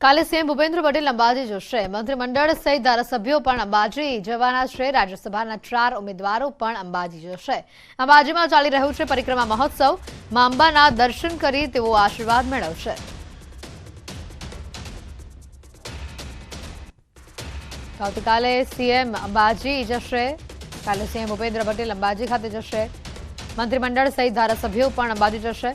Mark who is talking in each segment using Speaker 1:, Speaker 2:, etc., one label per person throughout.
Speaker 1: કાલે સીએમ ભૂપેન્દ્ર પટેલ અંબાજી જશે. મંત્રીમંડળ સહિત ધારાસભ્યો પણ અંબાજી જવાના છે. રાજ્યસભાના ચાર ઉમેદવારો પણ અંબાજી જશે. અંબાજીમાં ચાલી રહ્યું છે પરિક્રમા મહોત્સવ. મા દર્શન કરી તેઓ આશીર્વાદ મેળવશે. આવતીકાલે સીએમ અંબાજી જશે. કાલે સીએમ ભૂપેન્દ્ર પટેલ અંબાજી ખાતે જશે. મંત્રીમંડળ સહિત ધારાસભ્યો પણ અંબાજી જશે.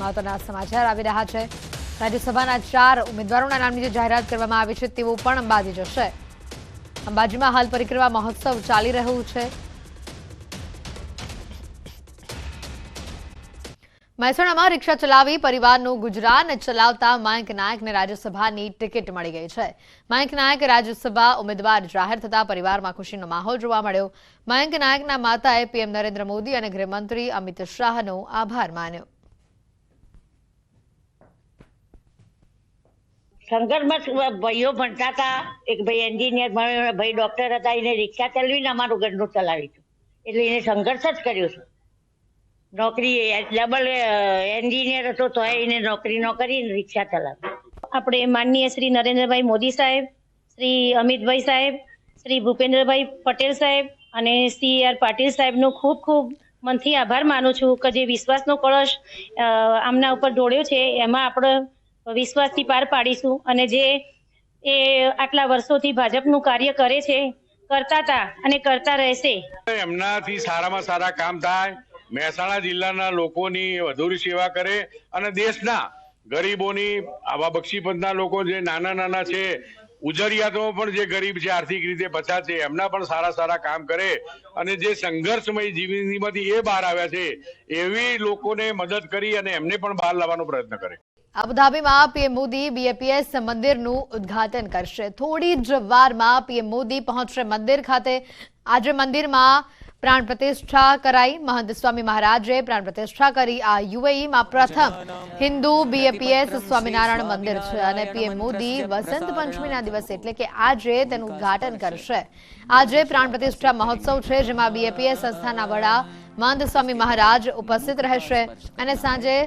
Speaker 1: મહત્વના સમાચાર આવી રહ્યા છે. રાજ્યસભાના ચાર ઉમેદવારોના નામની જે જાહેરાત કરવામાં આવી છે, તેઓ પણ અંબાજી જશે. અંબાજીમાં હાલ પરિક્રમા મહોત્સવ ચાલી રહ્યું છે. મહેસાણામાં રિક્ષા ચલાવી પરિવારનું ગુજરાન ચલાવતા મયંક નાયકને રાજ્યસભાની ટિકિટ મળી ગઈ છે. મયંક નાયક રાજ્યસભા ઉમેદવાર જાહેર થતા પરિવારમાં ખુશીનો માહોલ જોવા મળ્યો. મયંક નાયકના માતાએ પીએમ નરેન્દ્ર મોદી અને ગૃહમંત્રી અમિત શાહનો આભાર માન્યો.
Speaker 2: શંકરમાં ભાઈઓ ભણતા હતા, એક ભાઈ એન્જિનિયર ભણ્યો ભાઈ ડોક્ટર હતા, એને રિક્ષા ચલાવીને અમારું ઘરનું ચલાવી હતું એટલે એને સંઘર્ષ જ કર્યો છે. નોકરી ડબલ એન્જિનિયર હતો, તો એને નોકરી ન કરીને રિક્ષા ચલાવી.
Speaker 3: આપણે માનનીય શ્રી નરેન્દ્રભાઈ મોદી સાહેબ, શ્રી અમિતભાઈ સાહેબ, શ્રી ભૂપેન્દ્રભાઈ પટેલ સાહેબ અને સી આર પાટીલ સાહેબનો ખૂબ ખૂબ મનથી આભાર માનું છું કે જે વિશ્વાસનો કળશ આમના ઉપર ઢોળ્યો છે. એમાં આપણે વિશ્વાસથી પાર પાડીશું અને જે એ આટલા વર્ષોથી ભાજપનું કાર્ય કરે છે, કરતા હતા અને કરતા રહેશે.
Speaker 4: એમનાથી સારામાં સારા કામ થાય, મહેસાણા જિલ્લાના લોકોની વધુ સેવા કરે અને દેશના ગરીબોની આવા બક્ષીપંથના લોકો જે નાના નાના છે, ઉજરિયાતો પણ જે ગરીબ છે, આર્થિક રીતે પછાત છે, એમના પણ સારા સારા કામ કરે અને જે સંઘર્ષમય જીવનીમાંથી એ બહાર આવ્યા છે, એવી લોકોને મદદ કરી અને એમને પણ બહાર લાવવાનો પ્રયત્ન કરે.
Speaker 1: અબુધાબીમાં પીએમ મોદી બીએપીએસ મંદિરનું ઉદ્ઘાટન કરશે. થોડી જ વારમાં પીએમ મોદી પહોંચશે મંદિર ખાતે. આજે મંદિરમાં પ્રાણ પ્રતિષ્ઠા કરાઈ. મહંત સ્વામી મહારાજે પ્રાણ પ્રતિષ્ઠા કરી. આ યુએઈમાં પ્રથમ હિન્દુ બીએપીએસ સ્વામિનારાયણ મંદિર છે અને પીએમ મોદી વસંત પંચમીના દિવસે એટલે કે આજે તેનું ઉદ્ઘાટન કરશે. આજે પ્રાણ પ્રતિષ્ઠા મહોત્સવ છે, જેમાં બીએપીએસ સંસ્થાના વડા મહંત સ્વામી મહારાજ ઉપસ્થિત રહેશે અને સાંજે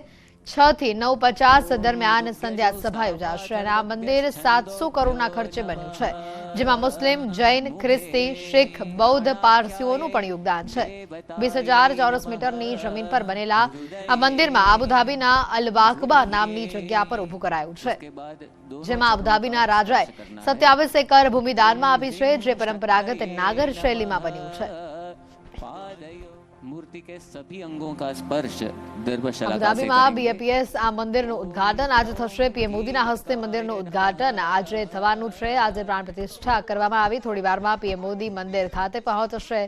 Speaker 1: છ થી નવ પચાસ દરમિયાન સંધ્યા સભા યોજાશે અને આ મંદિર સાતસો કરોડના ખર્ચે બન્યું છે, જેમાં મુસ્લિમ, જૈન, ખ્રિસ્તી, શીખ, બૌદ્ધ, પારસીઓનું પણ યોગદાન છે. વીસ હજાર ચોરસ મીટરની જમીન પર બનેલા આ મંદિરમાં અબુધાબીના અલવાકબા નામની જગ્યા પર ઊભું કરાયું છે. જેમાં અબુધાબીના રાજાએ સત્યાવીસ એકર ભૂમિદાનમાં આપી છે, જે પરંપરાગત નાગર શૈલીમાં બન્યું છે.
Speaker 5: મૂર્તિ કે સભી અંગો કા સ્પર્શ
Speaker 1: અબુધાબીમાં બીએપીએસ આ મંદિરનું ઉદ્ઘાટન આજે થશે. પીએમ મોદીના હસ્તે મંદિરનું ઉદ્ઘાટન આજે થવાનું છે. આજે પ્રાણ પ્રતિષ્ઠા કરવામાં આવી. થોડી વારમાં પીએમ મોદી મંદિર ખાતે પહોંચશે.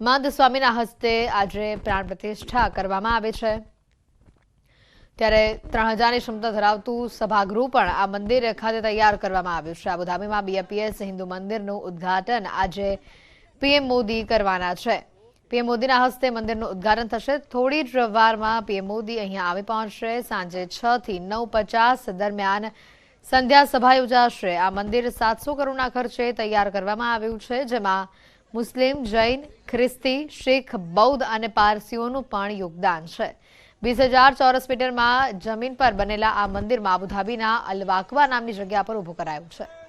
Speaker 1: મંદ સ્વામીના હસ્તે આજે પ્રાણ પ્રતિષ્ઠા કરવામાં આવે છે. ત્યારે ત્રણ હજારની ક્ષમતા ધરાવતું સભાગૃહ પણ આ મંદિર ખાતે તૈયાર કરવામાં આવ્યું છે. અબુધાબીમાં બીએપીએસ હિન્દુ મંદિરનું ઉદ્ઘાટન આજે પીએમ મોદી કરવાના છે. પીએમ મોદીના હસ્તે મંદિરનું ઉદઘાટન થશે. થોડી જ વારમાં પીએમ મોદી અહીંયા આવી પહોંચશે. સાંજે છ થી નવ પચાસ દરમિયાન સંધ્યા સભા યોજાશે. આ મંદિર સાતસો કરોડના ખર્ચે તૈયાર કરવામાં આવ્યું છે, જેમાં મુસ્લિમ, જૈન, ખ્રિસ્તી, શીખ, બૌદ્ધ અને પારસીઓનું પણ યોગદાન છે. વીસ હજાર ચોરસ મીટરમાં જમીન પર બનેલા આ મંદિરમાં અબુધાબીના અલવાકવા નામની જગ્યા પર ઊભું કરાયું છે.